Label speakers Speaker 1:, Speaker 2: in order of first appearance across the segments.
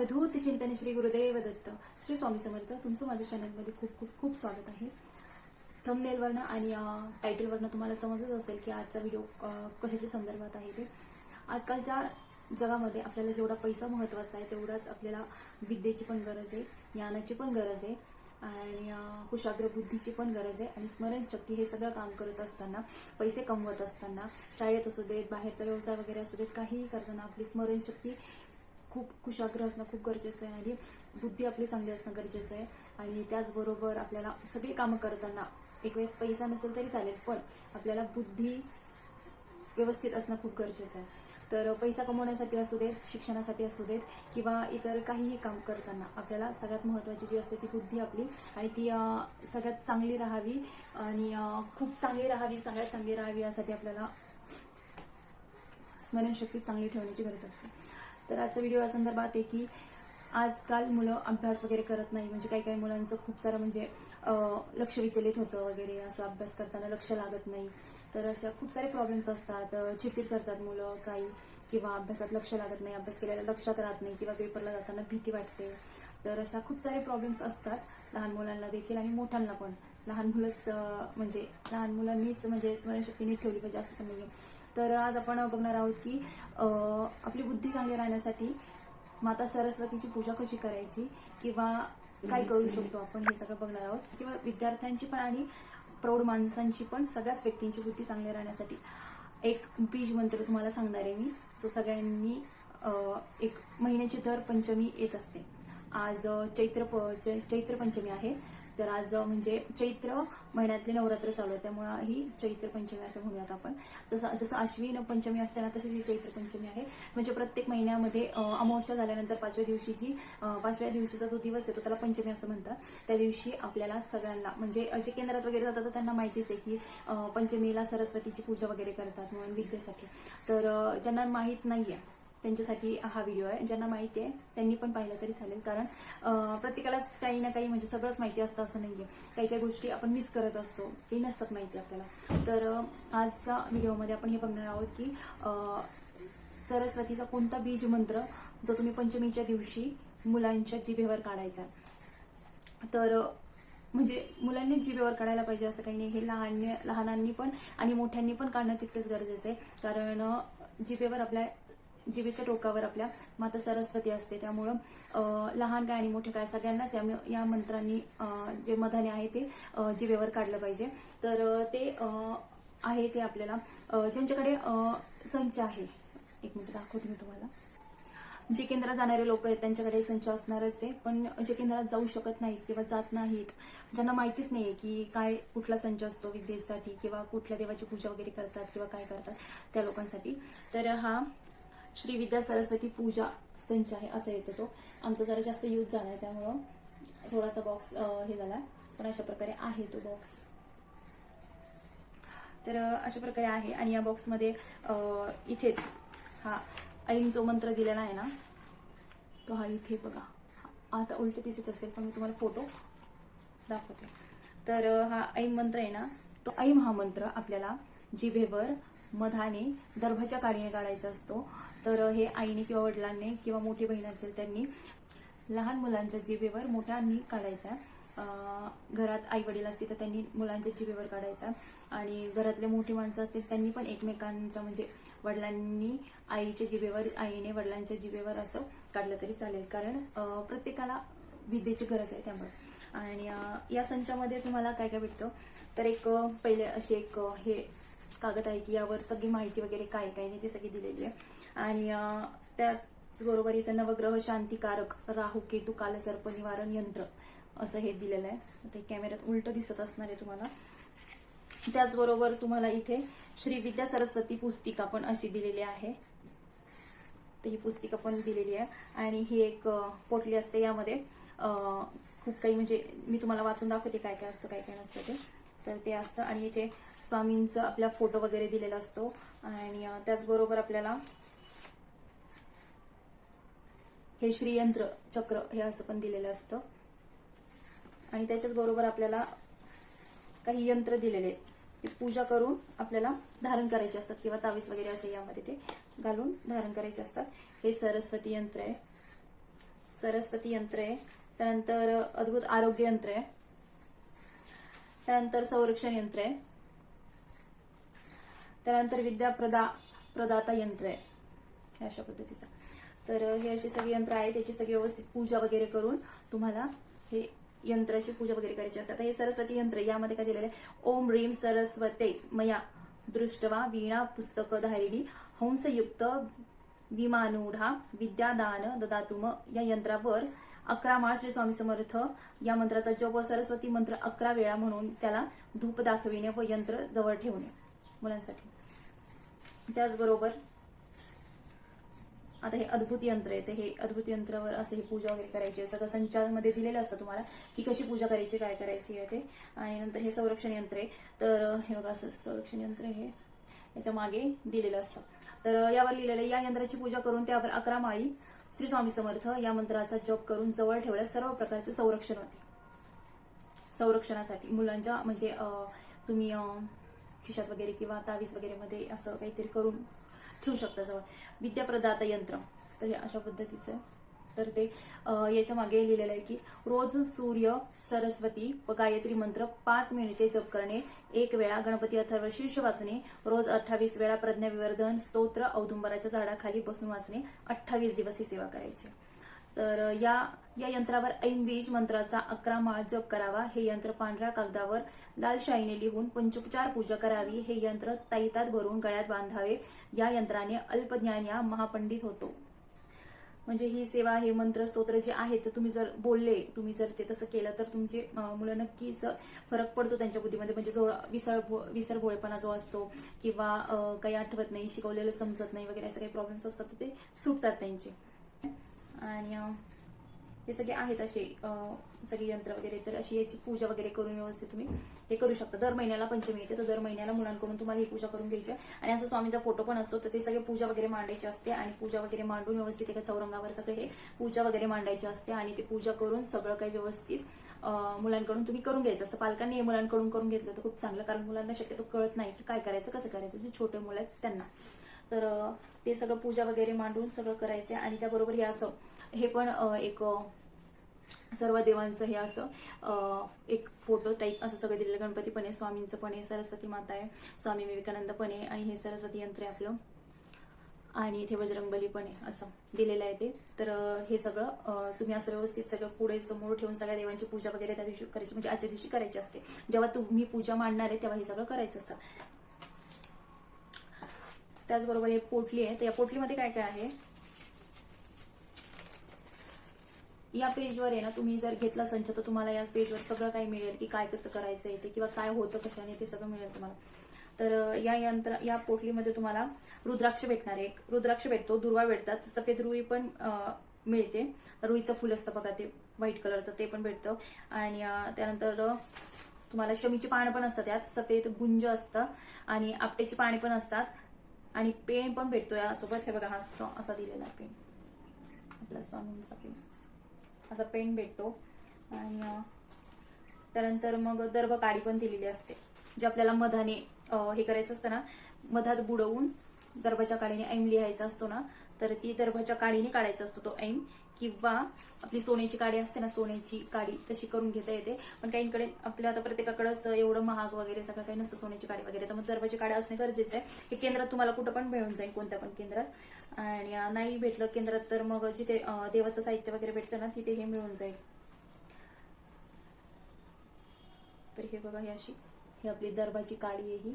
Speaker 1: अवधूत हो, चिंतन श्री गुरुदेव दत्त श्री स्वामी समर्थ तुमचं माझ्या चॅनलमध्ये खूप खूप खूप स्वागत आहे. थंबनेलवरनं आणि टायटलवरनं तुम्हाला समजत असेल की आजचा व्हिडिओ कशाच्या संदर्भात आहे ते. आजकालच्या जगामध्ये आपल्याला जेवढा पैसा महत्त्वाचा आहे तेवढाच आपल्याला विद्येची पण गरज आहे ज्ञानाची पण गरज आहे आणि कुशाग्र बुद्धीची पण गरज आहे आणि स्मरणशक्ती हे सगळं काम करत असताना पैसे कमवत असताना शाळेत असू देत बाहेरचा व्यवसाय वगैरे असू देत काहीही करताना आपली स्मरणशक्ती खूप कुशाग्र असणं खूप गरजेचं आहे आणि बुद्धी आपली चांगली असणं गरजेचं आहे. आणि त्याचबरोबर आपल्याला सगळी कामं करताना एक वेळेस पैसा नसेल तरी चालेल पण आपल्याला बुद्धी व्यवस्थित असणं खूप गरजेचं आहे. तर पैसा कमवण्यासाठी असू देत शिक्षणासाठी असू देत किंवा इतर काहीही काम करताना आपल्याला सगळ्यात महत्त्वाची जी असते ती बुद्धी आपली. आणि ती सगळ्यात चांगली राहावी आणि खूप चांगली राहावी सगळ्यात चांगली राहावी यासाठी आपल्याला स्मरणशक्ती चांगली ठेवण्याची गरज असते. तर आजचा व्हिडिओ या संदर्भात आहे की आजकाल मुलं अभ्यास वगैरे करत नाही. म्हणजे काही काही मुलांचं खूप सारं म्हणजे लक्ष विचलित होतं वगैरे. असं अभ्यास करताना लक्ष लागत नाही. तर अशा खूप सारे प्रॉब्लेम्स असतात. चिडचिड करतात मुलं काही. किंवा अभ्यासात लक्ष लागत नाही. अभ्यास केल्याला लक्षात राहत नाही. किंवा पेपरला जाताना भीती वाटते. तर अशा खूप सारे प्रॉब्लेम्स असतात लहान मुलांना देखील आणि मोठ्यांना पण. लहान मुलंच म्हणजे लहान मुलांनीच म्हणजे स्मरणशक्ती नीट ठेवली पाहिजे असं पण नाही तर आज आपण बघणार आहोत की आपली बुद्धी चांगली राहण्यासाठी माता सरस्वतीची पूजा कशी करायची किंवा काय करू शकतो आपण हे सगळं बघणार आहोत. किंवा विद्यार्थ्यांची पण आणि प्रौढ माणसांची पण सगळ्याच व्यक्तींची बुद्धी चांगली राहण्यासाठी एक बीज मंत्र तुम्हाला सांगणार आहे मी जो सगळ्यांनी एक महिन्याची दर पंचमी येत असते. आज चैत्र प चै- चैत्र पंचमी आहे. तर आज म्हणजे चैत्र महिन्यातले नवरात्र चालू आहे. त्यामुळं ही चैत्र पंचमी असं म्हणूयात आपण. तसं जसं आश्विन पंचमी असते ना तशीच ही चैत्र पंचमी आहे. म्हणजे प्रत्येक महिन्यामध्ये अमावस्या झाल्यानंतर पाचव्या दिवशीची जी पाचव्या दिवशीचा जो दिवस आहे तो त्याला पंचमी असं म्हणतात. त्या दिवशी आपल्याला सगळ्यांना म्हणजे जे केंद्रात वगैरे जातात तर त्यांना माहितीच आहे की पंचमीला सरस्वतीची पूजा वगैरे करतात म्हणून विद्येसाठी तर ज्यांना माहीत नाही आहे त्यांच्यासाठी हा व्हिडिओ आहे. ज्यांना माहिती आहे त्यांनी पण पाहिलं तरी चालेल. कारण प्रत्येकालाच काही ना काही म्हणजे सगळंच माहिती असतं असं नाही आहे काही काही गोष्टी आपण मिस करत असतो ते नसतात माहिती आपल्याला. तर आजच्या व्हिडिओमध्ये आपण हे बघणार आहोत की सरस्वतीचा कोणता बीज मंत्र जो तुम्ही पंचमीच्या दिवशी मुलांच्या जिभेवर काढायचा. तर म्हणजे मुलांनी जिभेवर काढायला पाहिजे असं काही नाही. हे लहान लहानांनी पण आणि मोठ्यांनी पण काढणं तितकंच गरजेचं आहे. कारण जिभेवर आपल्या जिभेच्या टोकावर आपल्या माता सरस्वती असते. त्यामुळं लहान काय आणि मोठे काय सगळ्यांनाच या या मंत्रांनी जे मधाने आहे ते जीवेवर काढलं पाहिजे. तर ते आहे ते आपल्याला ज्यांच्याकडे संच आहे. एक मिनिट दाखवते मी तुम्हाला. जे केंद्रात जाणारे लोक आहेत त्यांच्याकडे संच असणारच आहे. पण जे केंद्रात जाऊ शकत नाहीत किंवा जात नाहीत ज्यांना माहितीच नाहीये की काय कुठला संच असतो विद्येसाठी किंवा कुठल्या देवाची पूजा वगैरे करतात किंवा काय करतात त्या लोकांसाठी. तर हा श्री विद्या सरस्वती पूजा संच आहे असा येतो तो. आमचा जरा जास्त यूज झाला आहे त्यामुळं. थोडासा बॉक्स हे झाला पण अशा प्रकारे आहे तो बॉक्स तर अशा प्रकारे आहे. आणि या बॉक्समध्ये इथेच हा ऐन जो मंत्र दिलेला आहे ना तो हा इथे बघा. आता उलट दिसत असेल पण मी तुम्हाला फोटो दाखवते. तर हा ऐम मंत्र आहे ना तो ऐम हा मंत्र आपल्याला जिभेवर मधाने दर्भाच्या काडीने काढायचा असतो. तर हे आईने किंवा वडिलांनी किंवा मोठी बहीण असेल त्यांनी लहान मुलांच्या जिभेवर मोठ्यांनी काढायचा. घरात आई वडील असतील तर त्यांनी मुलांच्या जिभेवर काढायचा. आणि घरातले मोठी माणसं असतील त्यांनी पण एकमेकांच्या म्हणजे वडिलांनी आईच्या जिभेवर आईने वडिलांच्या जिभेवर असं काढलं तरी चालेल. कारण प्रत्येकाला विद्येची गरज आहे त्यामुळे. आणि या संचामध्ये तुम्हाला काय काय भेटतं? तर एक पहिले अशी एक हे कागद आहे की यावर सगळी माहिती वगैरे काय काय नाही ती सगळी दिलेली आहे. आणि त्याचबरोबर इथं नवग्रह शांतिकारक राहू केतू कालसर्प निवारण यंत्र असं हे दिलेलं आहे. ते कॅमेऱ्यात उलट दिसत असणार आहे तुम्हाला. त्याचबरोबर तुम्हाला इथे श्री विद्या सरस्वती पुस्तिका पण अशी दिलेली आहे. तर ही पुस्तिका पण दिलेली आहे. आणि ही एक पोटली असते यामध्ये. खूप काही म्हणजे मी तुम्हाला वाचून दाखवते काय काय असतं काय काय नसतं ते. तर ते असतं. आणि इथे स्वामींचं आपला फोटो वगैरे दिलेला असतो. आणि त्याचबरोबर आपल्याला हे श्रीयंत्र चक्र हे असं पण दिलेलं असतं. आणि त्याच्याच बरोबर आपल्याला काही यंत्र दिलेले आहेत. ते पूजा करून आपल्याला धारण करायचे असतात किंवा तावीज वगैरे असे यामध्ये ते घालून धारण करायचे असतात. हे सरस्वती यंत्र आहे. सरस्वती यंत्र आहे. त्यानंतर अद्भुत आरोग्य यंत्र आहे. त्यानंतर संरक्षण यंत्र. आहे त्यानंतर विद्या प्रदा प्रदाता यंत्र. आहे अशा पद्धतीचा. तर हे अशी सगळी यंत्र आहे त्याची सगळी व्यवस्थित पूजा वगैरे करून तुम्हाला हे यंत्राची पूजा वगैरे करायची असते. आता हे सरस्वती यंत्र यामध्ये काय दिलेलं आहे? ओम रीम सरस्वते मया दृष्टवा वीणा पुस्तक धारिणी हंसयुक्त विमानूढा विद्यादान ददातुम या यंत्रावर अकरा माळ श्री स्वामी समर्थ या मंत्राचा जप व सरस्वती मंत्र अकरा वेळा म्हणून त्याला धूप दाखविणे व यंत्र जवळ ठेवणे मुलांसाठी. त्याचबरोबर आता हे अद्भुत यंत्र आहे. हे अद्भुत यंत्रावर असं हे पूजा वगैरे करायची आहे सगळं संचारमध्ये दिलेलं असतं तुम्हाला की कशी पूजा करायची काय करायची आहे ते. आणि नंतर हे संरक्षण यंत्र आहे. तर हे बघा असं संरक्षण यंत्र हे याच्या मागे दिलेलं असतं. तर यावर लिहिलेलं या यंत्राची पूजा करून त्यावर अकरा माळी श्री स्वामी समर्थ या मंत्राचा जप करून जवळ ठेवल्यास सर्व प्रकारचे संरक्षण होते. संरक्षणासाठी मुलांच्या म्हणजे तुम्ही खिशात वगैरे किंवा तावीज वगैरे मध्ये असं काहीतरी करून ठेवू शकता जवळ. विद्याप्रदाता यंत्र. तर हे अशा पद्धतीचं आहे तर ते याच्या मागे लिहिलेलं आहे की रोज सूर्य सरस्वती व गायत्री मंत्र पाच मिनिटे जप करणे एक वेळा गणपती अथर्व शीर्ष वाचणे रोज अठ्ठावीस वेळा प्रज्ञाविवर्धन स्तोत्र औदुंबराच्या झाडाखाली बसून वाचणे अठ्ठावीस दिवस ही सेवा करायची. तर या या यंत्रावर ऐन बीज मंत्राचा अकरा माळ जप करावा. हे यंत्र पांढऱ्या कागदावर लाल शाईने लिहून पंचोपचार पूजा करावी. हे यंत्र ताईतात भरून गळ्यात बांधावे. या यंत्राने अल्पज्ञान या महापंडित होतो. म्हणजे ही सेवा हे मंत्र स्तोत्र जे आहेत तर तुम्ही जर बोलले तुम्ही जर ते तसं केलं तर तुमचे मुलं नक्कीच फरक पडतो त्यांच्या बुद्धीमध्ये. म्हणजे जो विसर विसरभोळेपणा जो असतो किंवा काही आठवत नाही शिकवलेलं समजत नाही वगैरे असे काही प्रॉब्लेम्स असतात तर ते सुटतात त्यांचे. आणि हे सगळे आहेत असे सगळे यंत्र वगैरे. तर अशी याची पूजा वगैरे करून व्यवस्थित तुम्ही हे करू शकता. दर महिन्याला पंचमी येते तर दर महिन्याला मुलांकडून तुम्हाला ही पूजा करून घ्यायची आहे. आणि असं स्वामीचा फोटो पण असतो तर ते सगळे पूजा वगैरे मांडायची असते आणि पूजा वगैरे मांडून व्यवस्थित एका चौरंगावर सगळे हे पूजा वगैरे मांडायची असते आणि ते पूजा करून सगळं काही व्यवस्थित मुलांकडून तुम्ही करून घ्यायचं असतं. पालकांनी हे मुलांकडून करून घेतलं तर खूप चांगलं कारण मुलांना शक्यतो कळत नाही की काय करायचं कसं करायचं. जे छोटे मुलं आहेत त्यांना. तर ते सगळं पूजा वगैरे मांडून सगळं करायचं आणि त्याबरोबर हे असं हे पण एक सर्व देवांचं हे असं एक फोटो टाईप असं सगळं दिलेलं. गणपती पण आहे स्वामींचं पण आहे सरस्वती माता आहे स्वामी विवेकानंद पण आहे आणि हे सरस्वती यंत्र आहे आपलं. आणि इथे बजरंगबली पण आहे असं दिलेलं आहे ते. तर हे सगळं तुम्ही असं व्यवस्थित सगळं पुढे समोर ठेवून सगळ्या देवांची पूजा वगैरे त्या दिवशी करायची म्हणजे आजच्या दिवशी करायची असते. जेव्हा तुम्ही पूजा मांडणार आहे तेव्हा हे सगळं करायचं असतं. त्याचबरोबर हे पोटली आहे. तर या पोटलीमध्ये काय काय आहे? या पेजवर आहे ना तुम्ही जर घेतला संच तर तुम्हाला या पेजवर सगळं काही मिळेल की काय कसं करायचं आहे ते किंवा काय होतं कशाने ते सगळं मिळेल तुम्हाला. तर या यंत्र या पोटलीमध्ये तुम्हाला रुद्राक्ष भेटणार आहे. एक रुद्राक्ष भेटतो दुर्वा भेटतात सफेद रुई पण मिळते. रुईचं फुल असतं बघा ते व्हाईट कलरचं ते पण भेटतं. आणि त्यानंतर तुम्हाला शमीची पानं पण असतात त्यात सफेद गुंज असतं आणि आपटेची पाने पण असतात आणि पेन पण भेटतो यासोबत. हे बघा हा स्ट्रॉ- असा दिलेला आहे पेन. आपला स्वामींचा पेन. असा पेन भेटतो. आणि त्यानंतर मग दर्भ काडी पण दिलेली असते जे आपल्याला मधाने हे करायचं असतं ना मधात बुडवून दर्भाच्या काडीने ऐम लिहायचा असतो ना तर ती दर्भाच्या काडीने काढायचा असतो तो ऐम. किंवा आपली सोन्याची काडी असते ना सोन्याची काडी तशी करून घेता येते. पण काहींकडे आपल्या आता प्रत्येकाकडंच एवढं महाग वगैरे सगळं काही नसतं सोन्याची काडी वगैरे. तर मग दर्भाची काड्या असणे गरजेचं आहे. हे केंद्रात तुम्हाला कुठं पण मिळून जाईल कोणत्या पण केंद्रात. आणि नाही भेटलं केंद्रात तर मग जिथे देवाचं साहित्य वगैरे भेटतं ना तिथे हे मिळून जाईल. तर हे बघा ही अशी ही आपली दरबाची काडी आहे ही.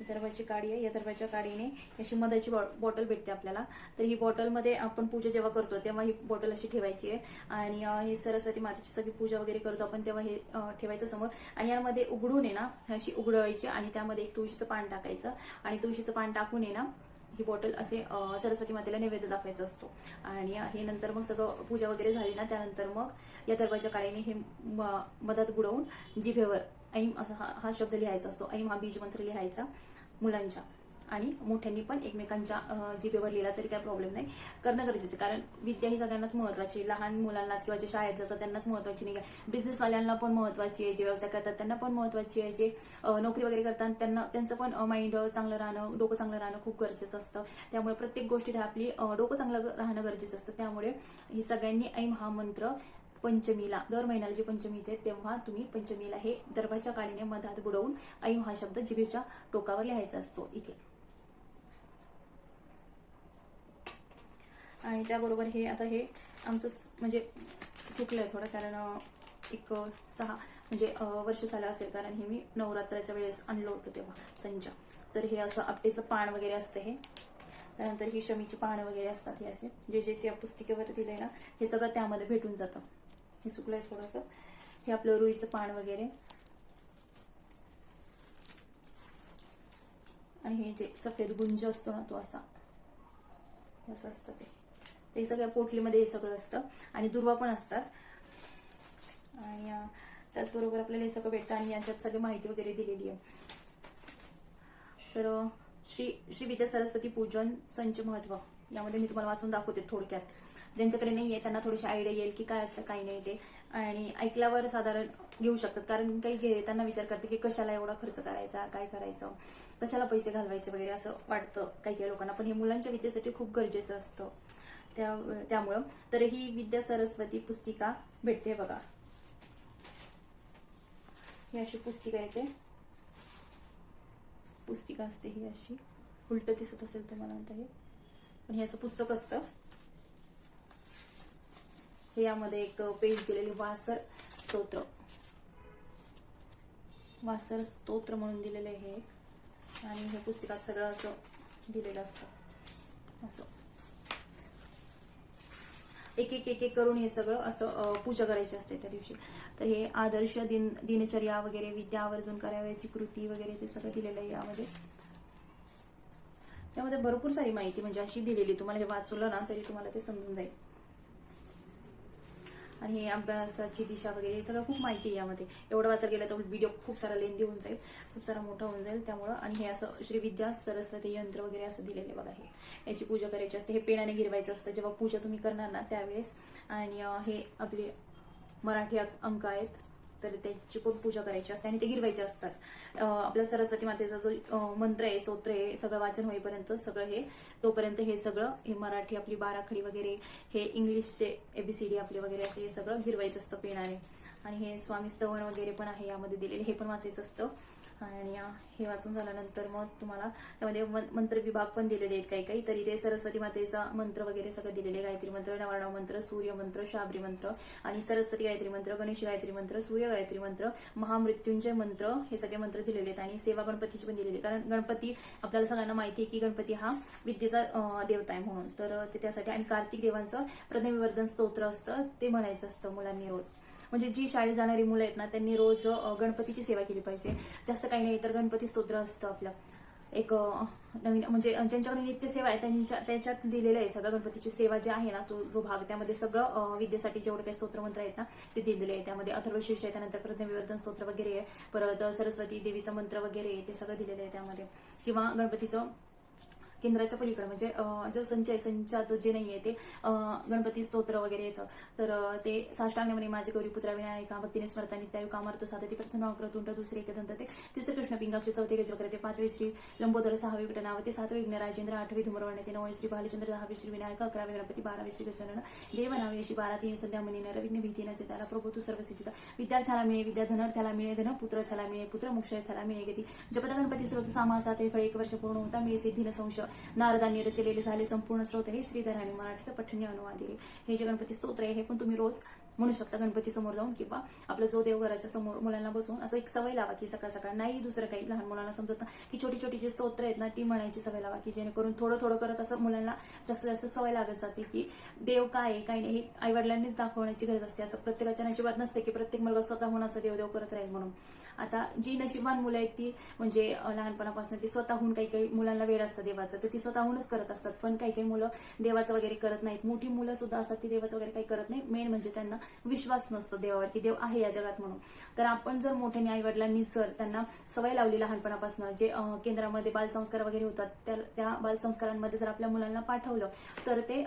Speaker 1: ही काडी आहे या काडीने अशी मधाची बॉ- बॉटल भेटते आपल्याला. तर ही बॉटलमध्ये आपण पूजा जेव्हा करतो तेव्हा ही बॉटल अशी ठेवायची आहे. आणि ही सरस्वती मातेची सगळी पूजा वगैरे करतो आपण तेव्हा हे ठेवायचं समोर. आणि यामध्ये उघडून आहे ना अशी उघडवायची आणि त्यामध्ये एक तुळशीचं पान टाकायचं. आणि तुळशीचं पान टाकून आहे ना ही बॉटल असे सरस्वती मातेला नैवेद्य दाखवायचा असतो. आणि हे नंतर मग सगळं पूजा वगैरे झाली ना त्यानंतर मग या दरवाजा काळीने हे म- मधात बुडवून जिभेवर ऐम असा हा हा शब्द लिहायचा असतो. ऐम हा बीज मंत्र लिहायचा मुलांच्या. आणि मोठ्यांनी पण एकमेकांच्या जीपेवर लिहिला तरी काय प्रॉब्लेम नाही. करणं गरजेचं आहे. कारण विद्या ही सगळ्यांनाच महत्वाची आहे. लहान मुलांनाच किंवा जे शाळेत जातात त्यांनाच महत्वाची नाही. आहे बिझनेसवाल्यांना पण महत्वाची आहे. जे व्यवसाय करतात त्यांना पण महत्वाची आहे. जे नोकरी वगैरे करतात त्यांना त्यांचं पण माइंड चांगलं राहणं डोकं चांगलं राहणं खूप गरजेचं असतं. त्यामुळे प्रत्येक गोष्टीत आपली डोकं चांगलं राहणं गरजेचं असतं. त्यामुळे ही सगळ्यांनी ऐम हा मंत्र पंचमीला दर महिन्याला जी पंचमी येते तेव्हा तुम्ही पंचमीला हे दर्भाच्या काळीने मधात बुडवून ऐम हा शब्द जिभेच्या टोकावर लिहायचा असतो इथे. आणि त्याबरोबर हे आता हे आमचं म्हणजे म्हणजे सुकलंय थोडं कारण एक सहा म्हणजे वर्ष झालं असेल कारण हे मी नवरात्राच्या वेळेस आणलं होतं तेव्हा संच तर हे असं आपटेचं पान वगैरे असतं हे. त्यानंतर ही शमीची पानं वगैरे असतात हे असे. जे जे त्या पुस्तिकेवर दिले ना हे सगळं त्यामध्ये भेटून जातं. हे सुकलंय थोडंसं. हे आपलं रुईचं पान वगैरे. आणि हे जे सफेद गुंज असतो ना तो असा. असं असतं ते. ते सगळ्या पोटलीमध्ये हे सगळं असतं. आणि दुर्वा पण असतात. आणि त्याचबरोबर आपल्याला हे सगळं भेटतं आणि यांच्यात सगळी माहिती वगैरे दिलेली आहे. तर श्री श्री विद्या सरस्वती पूजन संच महत्त्व. यामध्ये मी तुम्हाला वाचून दाखवते थोडक्यात. ज्यांच्याकडे नाही आहे त्यांना थोडीशी आयडिया येईल की काय असतं काही नाही ते. आणि ऐकल्यावर साधारण घेऊ शकतात. कारण काही घे त्यांना विचार करते की कशाला एवढा खर्च करायचा काय करायचं कशाला पैसे घालवायचे वगैरे असं वाटतं काही काही लोकांना. पण हे मुलांच्या विद्येसाठी खूप गरजेचं असतं. त्या त्यामुळं. तर ही विद्या सरस्वती पुस्तिका भेटते बघा. ही अशी पुस्तिका येते. पुस्तिका असते ही अशी. उलट दिसत असेल तुम्हाला आता हे. पण हे असं पुस्तक असतं. हे यामध्ये एक पेज दिलेली वासर स्तोत्र. वासर स्तोत्र म्हणून दिलेलं आहे हे आणि हे पुस्तकात सगळं असं दिलेलं असतं. असं. एक एक एक एक करून हे सगळं असं पूजा करायची असते त्या दिवशी. तर हे आदर्श दिन दिनचर्या वगैरे विद्या आवर्जून करावयाची कृती वगैरे ते सगळं दिलेलं आहे यामध्ये. त्यामध्ये भरपूर सारी माहिती म्हणजे अशी दिलेली. तुम्हाला हे वाचवलं ना तरी तुम्हाला ते समजून जाईल. आणि हे अभ्यासाची दिशा वगैरे हे सगळं खूप माहिती आहे यामध्ये. एवढं वाचत गेलं तर व्हिडिओ खूप सारा लेंदी होऊन जाईल खूप सारा मोठा होऊन जाईल. त्यामुळं आणि हे असं श्री विद्या सरस्वती यंत्र वगैरे असं दिलेले बघा हे. याची पूजा करायची असते. हे पेनाने गिरवायचं असतं. जेव्हा पूजा तुम्ही करणार ना त्यावेळेस. आणि हे आपले मराठी अंक आहेत. तर त्याची पण पूजा करायची असते आणि ते गिरवायचे असतात. आपल्या सरस्वती मातेचा जो मंत्र आहे स्तोत्र आहे सगळं वाचन होईपर्यंत सगळं हे तोपर्यंत हे सगळं हे मराठी आपली बाराखडी वगैरे हे इंग्लिशचे एबीसीडी आपले वगैरे असे हे सगळं गिरवायचं असतं पेनाने. आणि हे स्वामी स्तवन वगैरे पण आहे यामध्ये दिलेले हे पण वाचायचं असतं. आणि हे वाचून झाल्यानंतर मग तुम्हाला त्यामध्ये मंत्र विभाग पण दिलेले आहेत काही काही तरी ते सरस्वती मातेचा मंत्र वगैरे सगळं दिलेले आहे. गायत्री मंत्र नवरणव मंत्र सूर्य मंत्र शाबरी मंत्र आणि सरस्वती गायत्री मंत्र गणेश गायत्री मंत्र सूर्य गायत्री मंत्र महामृत्युंजय मंत्र हे सगळे मंत्र दिलेले आहेत. आणि सेवा गणपतीची पण दिलेली कारण गणपती आपल्याला सगळ्यांना माहिती आहे की गणपती हा विद्येचा देवता आहे म्हणून. तर ते त्यासाठी आणि कार्तिक देवांचं प्रथमविवर्धन स्तोत्र असतं. ते म्हणायचं असतं मुलांनी रोज. म्हणजे जी शाळेत जाणारी मुलं आहेत ना त्यांनी रोज गणपतीची सेवा केली पाहिजे. जास्त काही नाही तर गणपती स्तोत्र असतं आपलं. एक नवीन म्हणजे ज्यांच्याकडे नित्य सेवा आहे त्यांच्या त्याच्यात दिलेलं आहे सगळं गणपतीची सेवा जी आहे ना तो जो भाग त्यामध्ये सगळं विद्येसाठी जेवढे काही स्तोत्रमंत्र आहेत ना ते दिलेले आहे त्यामध्ये अथर्वशीर्ष आहे त्यानंतर प्रथमविवर्धन स्तोत्र वगैरे आहे परत सरस्वती देवीचं मंत्र वगैरे आहे ते सगळं दिलेलं आहे त्यामध्ये. किंवा गणपतीचं केंद्राच्या पलीकडे म्हणजे जो संच आहे संचात जे नाही आहे ते गणपती स्तोत्र वगैरे येतं. तर ते साष्टांगमध्ये माझे गौरी पुत्रा विनायका भक्तीने स्मरता नित्यायु कामार्थ ते प्रथम क्रतुंड दुसरे एकदंत ते तिसरे कृष्ण पिंगाक्षे चौथे गजवक्र ते पाचवे श्री लंबोदर सहावे विघ्ननावते सातवे विघ्न राजेंद्र आठवे धुमरवणे ते नववे श्री भालचंद्र दहावे श्री विनायक अकरावे गणपती बारावे श्री गजानन देवनावे अशी बारा तीन संध्या मुनी नरविघ्न भीती नसे त्याला प्रभू तू सर्व सिद्धिता विद्यार्थ्याला मिळे विद्या धनर्थ्याला मिळे धन पुत्रर्थ्याला मिळे पुत्र मोक्षर्थ्याला मिळे गती. जपदा गणपती स्रोत सामासा ते फळे एक वर्ष पूर्ण होता मिळे सिद्धीन संशय. नारदांनी रचलेले झाले संपूर्ण स्रोत हे श्रीधराने मराठीत पठणी अनुवादिले हे जे गणपती स्तोत्र आहे हे पण तुम्ही रोज म्हणू शकता गणपती समोर जाऊन किंवा आपलं जो देवघराच्या समोर मुलांना बसवून असं एक सवय लावा की सकाळ सकाळ. नाही दुसरं काही लहान मुलांना समजत की छोटी छोटी जी स्तोत्र आहेत ना ती म्हणायची सवय लावा की जेणेकरून थोडं थोडं करत असं मुलांना जास्त जास्त सवय लागत जाते की देव काय आहे काय नाही हे आईवडिलांनीच दाखवण्याची गरज असते. असं प्रत्येकाच्या नशिबात नसते की प्रत्येक मुलगा स्वतःहून असं देव देव करत राहील म्हणून. आता जी नशिबान मुलं आहेत ती म्हणजे लहानपणापासून ती स्वतःहून काही काही मुलांना वेळ असतं देवाचं. तर ती स्वतःहूनच करत असतात. पण काही काही मुलं देवाचं वगैरे करत नाहीत. मोठी मुलं सुद्धा असतात ती देवाचं वगैरे काही करत नाही. मेन म्हणजे त्यांना विश्वास नसतो देवावर की देव आहे या जगात म्हणून. तर आपण जर मोठ्याने आई वडिलांनी जर त्यांना सवय लावली लहानपणापासून जे केंद्रामध्ये बालसंस्कार वगैरे होतात त्या त्या बालसंस्कारांमध्ये जर आपल्या मुलांना पाठवलं तर ते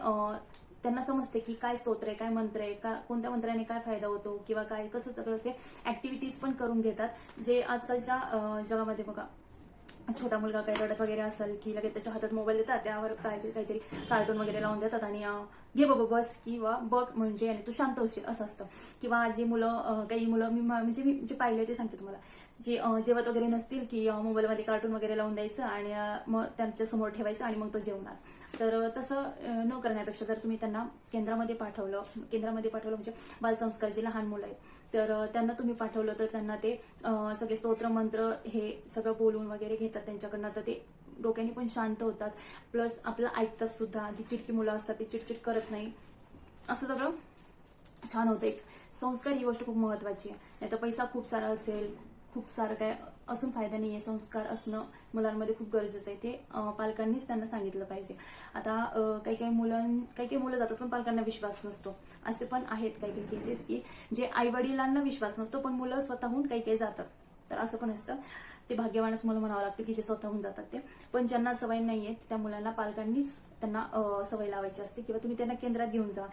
Speaker 1: त्यांना समजते की काय स्तोत्र आहे काय मंत्र आहे का कोणत्या मंत्राने काय फायदा होतो किंवा काय कसं सगळं ते ऍक्टिव्हिटीज पण करून घेतात. जे आजकालच्या जगामध्ये बघा छोटा मुलगा काही रडत वगैरे असेल की लगेच त्याच्या हातात मोबाईल देतात त्यावर काय काहीतरी कार्टून वगैरे लावून देतात आणि घे बाबा बस किंवा बघ म्हणजे आणि तू शांत होशील असं असतं. किंवा जे मुलं काही मुलं मी म्हणजे मी जे पाहिले ते सांगते तुम्हाला. जे जेवत वगैरे नसतील की मोबाईलमध्ये कार्टून वगैरे लावून द्यायचं आणि मग त्यांच्यासमोर ठेवायचं आणि मग तो जेवणार. तर तसं न करण्यापेक्षा जर तुम्ही त्यांना केंद्रामध्ये पाठवलं केंद्रामध्ये पाठवलं म्हणजे बालसंस्कार जे लहान मुलं आहेत तर त्यांना तुम्ही पाठवलं तर त्यांना ते सगळे स्तोत्र मंत्र हे सगळं बोलून वगैरे घेतात त्यांच्याकडनं. तर ते डोक्याने पण शांत होतात. प्लस आपलं ऐकतात सुद्धा. जी चिडकी मुलं असतात ती चिडचिड करत नाही. असं सगळं छान होतं. एक संस्कार ही गोष्ट खूप महत्वाची आहे. नाही तर पैसा खूप सारा असेल खूप सारं काय असून फायदा नाही आहे संस्कार असणं मुलांमध्ये खूप गरजेचं आहे. ते पालकांनीच त्यांना सांगितलं पाहिजे. आता काही काही मुलं काही काही मुलं जातात पण पालकांना विश्वास नसतो. असे पण आहेत काही काही केसेस की जे आईवडिलांना विश्वास नसतो पण मुलं स्वतःहून काही काही जातात. तर असं पण असतं. ते भाग्यवानच मुलं म्हणावं लागतं की जे स्वतःहून जातात ते. पण ज्यांना सवय नाहीये त्या मुलांना पालकांनीच त्यांना सवय लावायची असते. किंवा तुम्ही त्यांना केंद्रात घेऊन जा.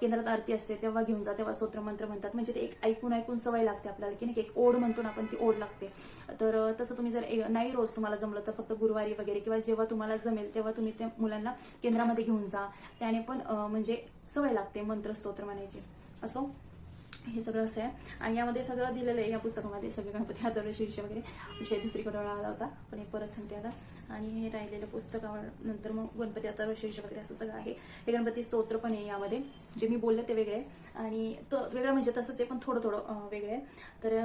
Speaker 1: केंद्रात आरती असते तेव्हा घेऊन जा तेव्हा स्तोत्रमंत्र म्हणतात. म्हणजे ते एक ऐकून ऐकून सवय लागते आपल्याला की नाही एक ओढ म्हणतो ना आपण ती ओढ लागते. तर तसं तुम्ही जर ए- नाही रोज तुम्हाला जमलं तर फक्त गुरुवारी वगैरे किंवा जेव्हा तुम्हाला जमेल तेव्हा तुम्ही त्या मुलांना केंद्रामध्ये घेऊन जा. त्याने पण म्हणजे सवय लागते मंत्र स्तोत्र म्हणायची. असो? हे सगळं असं आहे. आणि यामध्ये सगळं दिलेलं आहे या पुस्तकामध्ये सगळे गणपती हातवले शीर्ष वगैरे विषय दुसरीकडे आला होता पण हे परत सांगते आता. आणि हे राहिलेलं पुस्तकावर नंतर मग गणपती हातावर शीर्ष वगैरे असं सगळं आहे. हे गणपती स्तोत्र पण आहे यामध्ये जे मी बोलले ते वेगळे आहे. आणि तो वेगळं म्हणजे तसंच आहे पण थोडं थोडं वेगळं आहे. तर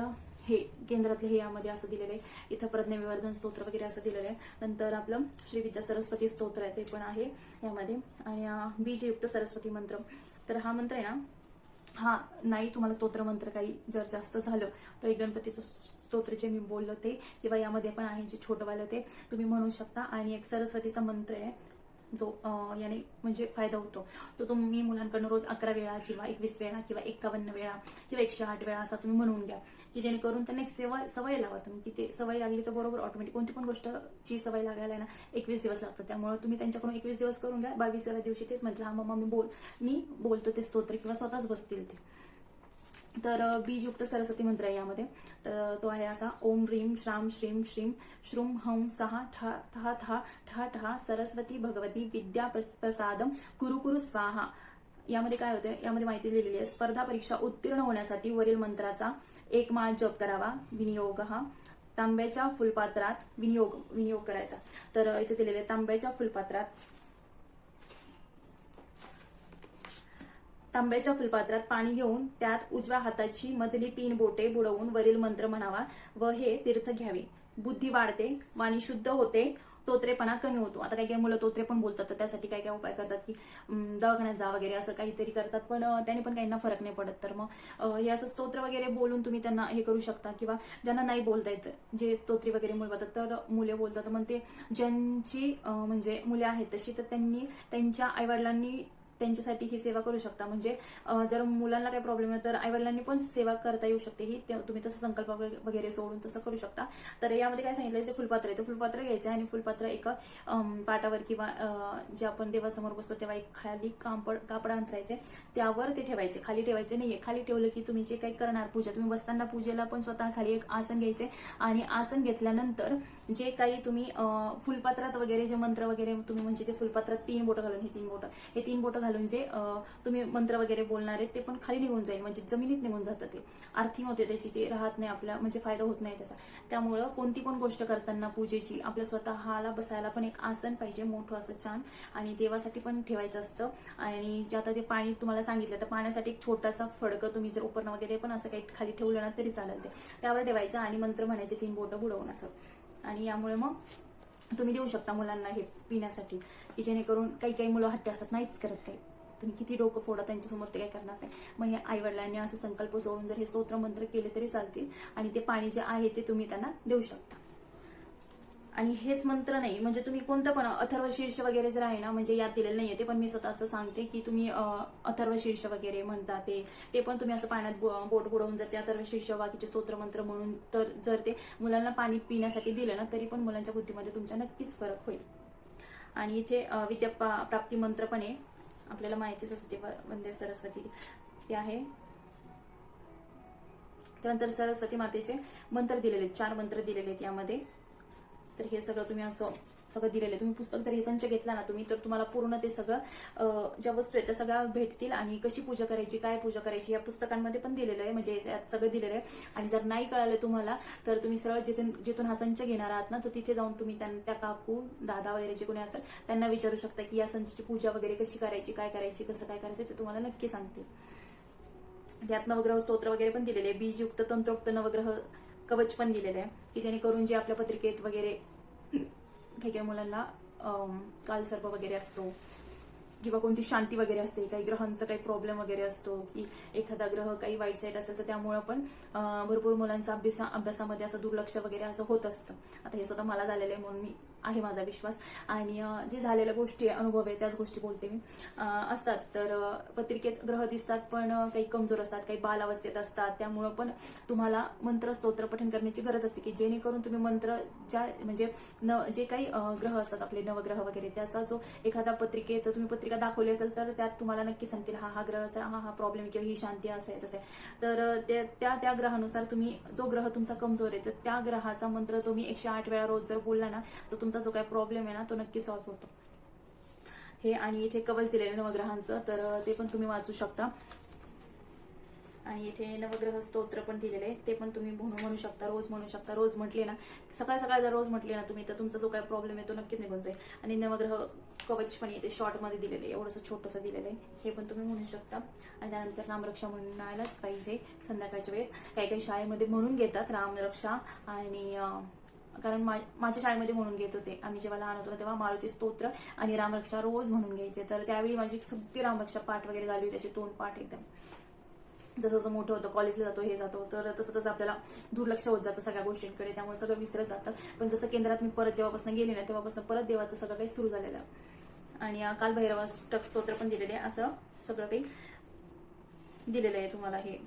Speaker 1: हे केंद्रातले हे यामध्ये असं दिलेलं आहे. इथं प्रज्ञविवर्धन स्तोत्र वगैरे असं दिलेलं आहे. नंतर आपलं श्री विद्या सरस्वती स्तोत्र आहे ते पण आहे यामध्ये. आणि बीजयुक्त सरस्वती मंत्र. तर हा मंत्र आहे ना हा नाही तुम्हाला स्तोत्र मंत्र काही जर जास्त झालं तर एक गणपतीचं स्तोत्र जे मी बोललो ते किंवा यामध्ये पण आहे जे छोटंवालं ते तुम्ही म्हणू शकता. आणि एक सरस्वतीचा मंत्र आहे. जो याने म्हणजे फायदा होतो. तो तुम्ही मुलांकडून रोज अकरा वेळा किंवा एकवीस वेळा किंवा एकावन्न वेळा किंवा एकशे आठ वेळा असा तुम्ही म्हणून घ्या की जेणेकरून त्यांना एक सवय सवय लावा तुम्ही की ते सवय लागली तर बरोबर ऑटोमॅटिक कोणती पण गोष्टची सवय लागायला ना एकवीस दिवस लागतात. त्यामुळे तुम्ही त्यांच्याकडून एकवीस दिवस करून घ्या. बावीसाव्या दिवशी तेच म्हटलं हा मम्मा मी बोल मी बोलतो ते स्तोत्र किंवा स्वतःच बसतील ते. तर बीजयुक्त सरस्वती मंत्र आहे यामध्ये. तर तो आहे असा ओम ह्रीम श्राम श्रीम श्रीम श्रुम हं सहा ठा ठा ठा ठा ठा सरस्वती भगवती विद्या प्रसादम कुरु कुरु स्वाहा. यामध्ये काय होतं यामध्ये माहिती लिहिलेली आहे स्पर्धा परीक्षा उत्तीर्ण होण्यासाठी वरील मंत्राचा एक माळ जप करावा विनियोग. हा तांब्याच्या फुलपात्रात विनियोग विनियोग करायचा. तर इथे दिलेले आहे, तांब्याच्या फुलपात्रात तांब्याच्या फुलपात्रात पाणी घेऊन त्यात उजव्या हाताची मधली तीन बोटे बुडवून वरील मंत्र म्हणावा व हे तीर्थ घ्यावे. बुद्धी वाढते वाणी शुद्ध होते तोत्रेपणा कमी होतो. आता काही काही मुलं तोत्रे पण बोलतात तर त्यासाठी काय काय उपाय करतात की दवाखान्यात जा वगैरे असं काहीतरी करतात. पण त्याने पण काहींना फरक नाही पडत. तर मग हे असं स्तोत्र वगैरे बोलून तुम्ही त्यांना हे करू शकता. किंवा ज्यांना नाही बोलता येत जे तोत्री वगैरे मुलं बोलतात तर मुले बोलतात. मग ते ज्यांची म्हणजे मुले आहेत तशी तर त्यांनी त्यांच्या आईवडिलांनी त्यांच्यासाठी ही सेवा करू शकता. म्हणजे जर मुलांना काही प्रॉब्लेम आहे तर आईवडिलांनी पण सेवा करता येऊ शकते. ही ते- तुम्ही तसं संकल्प वगैरे वगैरे सोडून तसं करू शकता. तर यामध्ये काय सांगितलं जे फुलपात्र आहे ते फुलपात्र घ्यायचं आणि फुलपात्र एक पाटावर किंवा जे आपण देवासमोर बसतो तेव्हा एक खाली कापड कापड अंतरायचे. त्यावर ते ठेवायचे. खाली ठेवायचे नाहीये. खाली ठेवलं की तुम्ही जे काही करणार पूजा तुम्ही बसताना पूजेला पण स्वतः खाली एक आसन घ्यायचे. आणि आसन घेतल्यानंतर जे काही तुम्ही फुलपात्रात वगैरे जे मंत्र वगैरे तुम्ही म्हणजे जे फुलपात्रात तीन बोटं घालून हे तीन बोटं हे तीन बोटं घालून जे तुम्ही मंत्र वगैरे बोलणार आहेत ते पण खाली निघून जाईल. म्हणजे जमिनीत निघून जातं ते. आर्थिंग होते त्याची ते राहत नाही आपल्या म्हणजे फायदा होत नाही त्याचा. त्यामुळं कोणती पण गोष्ट करताना पूजेची आपल्या स्वतःला बसायला पण एक आसन पाहिजे मोठं असं छान. आणि देवासाठी पण ठेवायचं असतं. आणि जे आता ते पाणी तुम्हाला सांगितलं तर पाण्यासाठी एक छोटासा फडकं तुम्ही जर उपरणं वगैरे पण असं काही खाली ठेवलं ना तरी चालेल ते. त्यावर ठेवायचं आणि मंत्र म्हणायचे तीन बोटं बुडवून असं. आणि यामुळे मग तुम्ही देऊ शकता मुलांना हे पिण्यासाठी की जेणेकरून काही काही मुलं हट्टे असतात नाहीच करत काही. तुम्ही किती डोकं फोडा त्यांच्यासमोर ते काय करणार नाही. मग हे आई वडिलांनी असे संकल्प सोडून जर हे स्तोत्रमंत्र केले तरी चालतील आणि ते पाणी जे आहे ते तुम्ही त्यांना देऊ शकता. आणि हेच मंत्र नाही. म्हणजे तुम्ही कोणतं पण अथर्व शीर्ष वगैरे जर आहे ना म्हणजे यात दिलेलं नाहीये ते पण मी स्वतःच सांगते की तुम्ही अथर्व शीर्ष वगैरे म्हणता ते. ते पण तुम्ही असं पाण्यात बोट बुडवून जर ते अथर्व शीर्ष बाकीचे स्तोत्र मंत्र म्हणून तर जर ते मुलांना पाणी पिण्यासाठी दिलं ना तरी पण मुलांच्या बुद्धीमध्ये तुमच्या नक्कीच फरक होईल. आणि इथे विद्या पा- प्राप्ती मंत्र पण आहे. आपल्याला माहितीच असते वंदे सरस्वती. ते आहे. त्यानंतर सरस्वती मातेचे मंत्र दिलेले आहेत. चार मंत्र दिलेले आहेत यामध्ये. तर हे सगळं तुम्ही असं सगळं दिलेलं आहे. तुम्ही पुस्तक जर हे संच घेतला ना तुम्ही तर तुम्हाला पूर्ण ते सगळं ज्या वस्तू आहेत त्या सगळ्या भेटतील आणि कशी पूजा करायची काय पूजा करायची या पुस्तकांमध्ये पण दिलेलं आहे. म्हणजे यात सगळं दिलेलं आहे. आणि जर नाही कळालं तुम्हाला तर तुम्ही सरळ जिथून जिथून हा संच घेणार आहात ना तर तिथे जाऊन तुम्ही त्यां- त्या काकू दादा वगैरे जे कोणी असेल त्यांना विचारू शकता की या संचची पूजा वगैरे कशी करायची काय करायची कसं काय करायचं ते तुम्हाला नक्की सांगतील. त्यात नवग्रह स्तोत्र वगैरे पण दिलेले आहे. बीजयुक्त तंत्रोक्त नवग्रह कवच पण दिलेलं आहे की जेणेकरून जे आपल्या पत्रिकेत वगैरे काही काही मुलांना कालसर्प वगैरे असतो किंवा कोणती शांती वगैरे असते काही ग्रहांचा काही प्रॉब्लेम वगैरे असतो की एखादा ग्रह काही वाईट साईड असेल तर त्यामुळं पण भरपूर मुलांचा अभ्यासा अभ्यासामध्ये असं दुर्लक्ष वगैरे असं होत असतं. आता हे स्वतः मला झालेलं आहे म्हणून मी आहे माझा विश्वास. आणि जे झालेल्या गोष्टी आहे, अनुभव आहे त्याच गोष्टी बोलते मी. असतात. तर पत्रिकेत ग्रह दिसतात पण काही कमजोर असतात काही बालावस्थेत असतात. त्यामुळं पण तुम्हाला मंत्र स्तोत्र पठण करण्याची गरज असते की जेणेकरून तुम्ही मंत्र ज्या म्हणजे न जे काही ग्रह असतात आपले नवग्रह वगैरे त्याचा जो एखादा पत्रिकेत तुम्ही पत्रिका दाखवली असेल तर त्यात तुम्हाला नक्की सांगतील हा हा ग्रहाचा हा हा प्रॉब्लेम किंवा ही शांती असं आहे. तसं तर त्या त्या त्या ग्रहानुसार तुम्ही जो ग्रह तुमचा कमजोर आहे तर त्या ग्रहाचा मंत्र तुम्ही एकशे आठ वेळा रोज जर बोलला ना तर तुमचा जो काही प्रॉब्लेम आहे ना तो नक्की सॉल्व्ह होतो. हे आणि इथे कवच दिलेलं आहे नवग्रहांचं तर ते पण तुम्ही वाचू शकता. आणि इथे नवग्रह स्तोत्र पण दिलेले आहे ते पण तुम्ही म्हणू म्हणू शकता रोज म्हणू शकता रोज म्हटले ना. सकाळ सकाळ जर रोज म्हटले ना तुम्ही तर तुमचा जो काय प्रॉब्लेम आहे तो नक्कीच निघून जाईल. आणि नवग्रह कवच पण येते शॉर्टमध्ये दिलेले आहे एवढंसं छोटंसं दिलेलं आहे. हे पण तुम्ही म्हणू शकता. आणि त्यानंतर रामरक्षा म्हणायलाच पाहिजे संध्याकाळच्या वेळेस. काही काही शाळेमध्ये म्हणून घेतात रामरक्षा आणि कारण मा- माझ्या शाळेमध्ये म्हणून घेत होते. आम्ही जेव्हा लहान होतो तेव्हा मारुती स्तोत्र आणि रामरक्षा रोज म्हणून घ्यायचे. तर त्यावेळी माझी सगळी रामरक्षा पाठ वगैरे झाली होती त्याचे तोंड पाठ एकदम. जसं जसं मोठं होतं कॉलेजला जातो हे जातो तर तसं तसं आपल्याला दुर्लक्ष होत जातं सगळ्या गोष्टींकडे. त्यामुळे सगळं विसरत जातं. पण जसं केंद्रात मी परत जेव्हापासून गेले ना तेव्हापासून परत देवाचं सगळं काही सुरू झालेलं. आणि अं, काल भैरवाष्टक स्तोत्र पण दिलेले आहे. असं सगळं काही दिलेलं आहे तुम्हाला हे.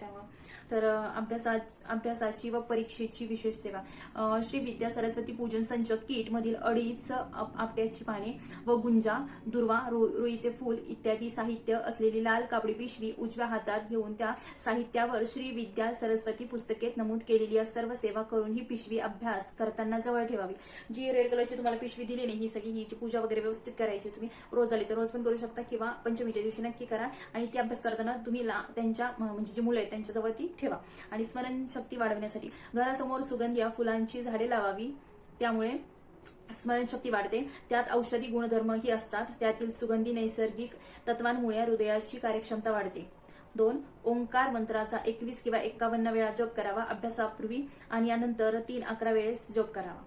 Speaker 1: त्यामुळं तर अभ्यासा अभ्यासाची व परीक्षेची विशेष सेवा. श्री विद्या सरस्वती पूजन संच किट मधील अडीच आपट्याची पाने व गुंजा दुर्वा रो- रुईचे फूल इत्यादी साहित्य असलेली लाल कापडी पिशवी उजव्या हातात घेऊन त्या साहित्यावर श्री विद्या सरस्वती पुस्तकेत नमूद केलेली या सर्व सेवा करून ही पिशवी अभ्यास करताना जवळ ठेवावी. जी रेड कलरची तुम्हाला पिशवी दिली नाही ही सगळी ही जी पूजा वगैरे व्यवस्थित करायची तुम्ही रोज आली तर रोज पण करू शकता किंवा पंचमीच्या दिवशी नक्की करा. आणि ती अभ्यास करताना तुम्ही ला- त्यांच्या म्हणजे जी मुलं आहेत त्यांच्याजवळ ती ठेवा आणि स्मरणशक्ती वाढवण्यासाठी घरासमोर सुगंध या फुलांची झाडे लावावी. त्यामुळे स्मरणशक्ती वाढते. त्यात औषधी गुणधर्मही असतात. त्यातील सुगंधी नैसर्गिक तत्वांमुळे हृदयाची कार्यक्षमता वाढते. दोन ओंकार मंत्राचा एकवीस किंवा एकावन्न वेळा जप करावा. अभ्यासापूर्वी आणि यानंतर तीन अकरा वेळेस जप करावा.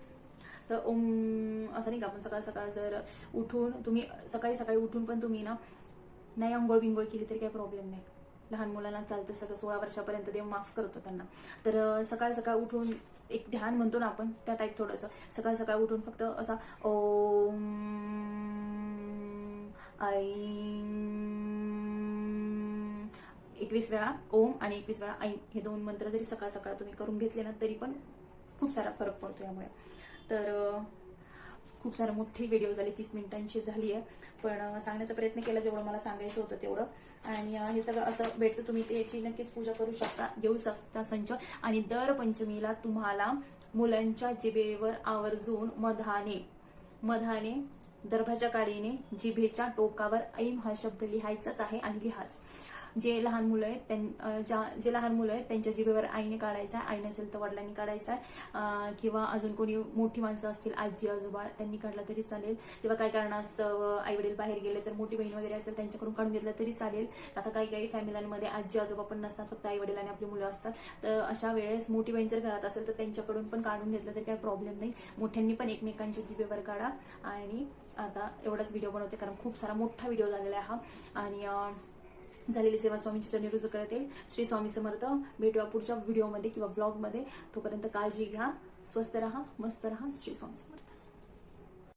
Speaker 1: तर ओम असं नाही का? आपण सकाळ सकाळ जर उठून तुम्ही सकाळी सकाळी उठून पण तुम्ही ना नाही आंघोळ बिंगोळ केली तरी काही प्रॉब्लेम नाही. लहान मुलांना चालतं सगळं सोळा वर्षापर्यंत देव माफ करतो त्यांना. तर सकाळ सकाळ उठून एक ध्यान म्हणतो ना आपण त्या टाईप थोडंसं. सकाळ सकाळ उठून फक्त असा ओम ऐं एकवीस वेळा ओम आणि एकवीस वेळा ऐन हे दोन मंत्र जरी सकाळ सकाळ तुम्ही करून घेतले ना तरी पण खूप सारा फरक पडतो यामुळे. तर खूप सारं मोठी व्हिडिओ झाली तीस मिनिटांची झाली आहे. पण सांगण्याचा प्रयत्न केला जेवढं मला सांगायचं होतं तेवढं. आणि हे सगळं असं भेटतं तुम्ही त्याची नक्कीच पूजा करू शकता घेऊ शकता संच. आणि दर पंचमीला तुम्हाला मुलांच्या जिभेवर आवर्जून मधाने मधाने दर्भाच्या काडीने जिभेच्या टोकावर ऐम हा शब्द लिहायचाच आहे आणि लिहाच. जे लहान मुलं आहेत त्यां- ज्या जे लहान मुलं आहेत त्यांच्या जिभेवर आईने काढायचा आहे आई नसेल तर वडिलांनी काढायचा आहे. किंवा अजून कोणी मोठी माणसं असतील आजी आजोबा त्यांनी काढला तरी चालेल. किंवा काय कारणास्तव आई वडील बाहेर गेले तर मोठी बहीण वगैरे असेल त्यांच्याकडून काढून घेतलं तरी चालेल. आता काही काही फॅमिल्यांमध्ये आजी आजोबा पण नसतात फक्त आई वडिलांनी आपली मुलं असतात. तर अशा वेळेस मोठी बहीण जर घरात असेल तर त्यांच्याकडून पण काढून घेतलं तरी काही प्रॉब्लेम नाही. मोठ्यांनी पण एकमेकांच्या जिभेवर काढा. आणि आता एवढाच व्हिडिओ बनवते कारण खूप सारा मोठा व्हिडिओ झालेला आहे हा. आणि झालेली सेवा स्वामींची चरणी रुजू करते श्री स्वामी समर्थ भेटूया पुढच्या व्हिडिओमध्ये किंवा ब्लॉगमध्ये तोपर्यंत काळजी घ्या स्वस्त राहा मस्त राहा. श्री स्वामी समर्थ.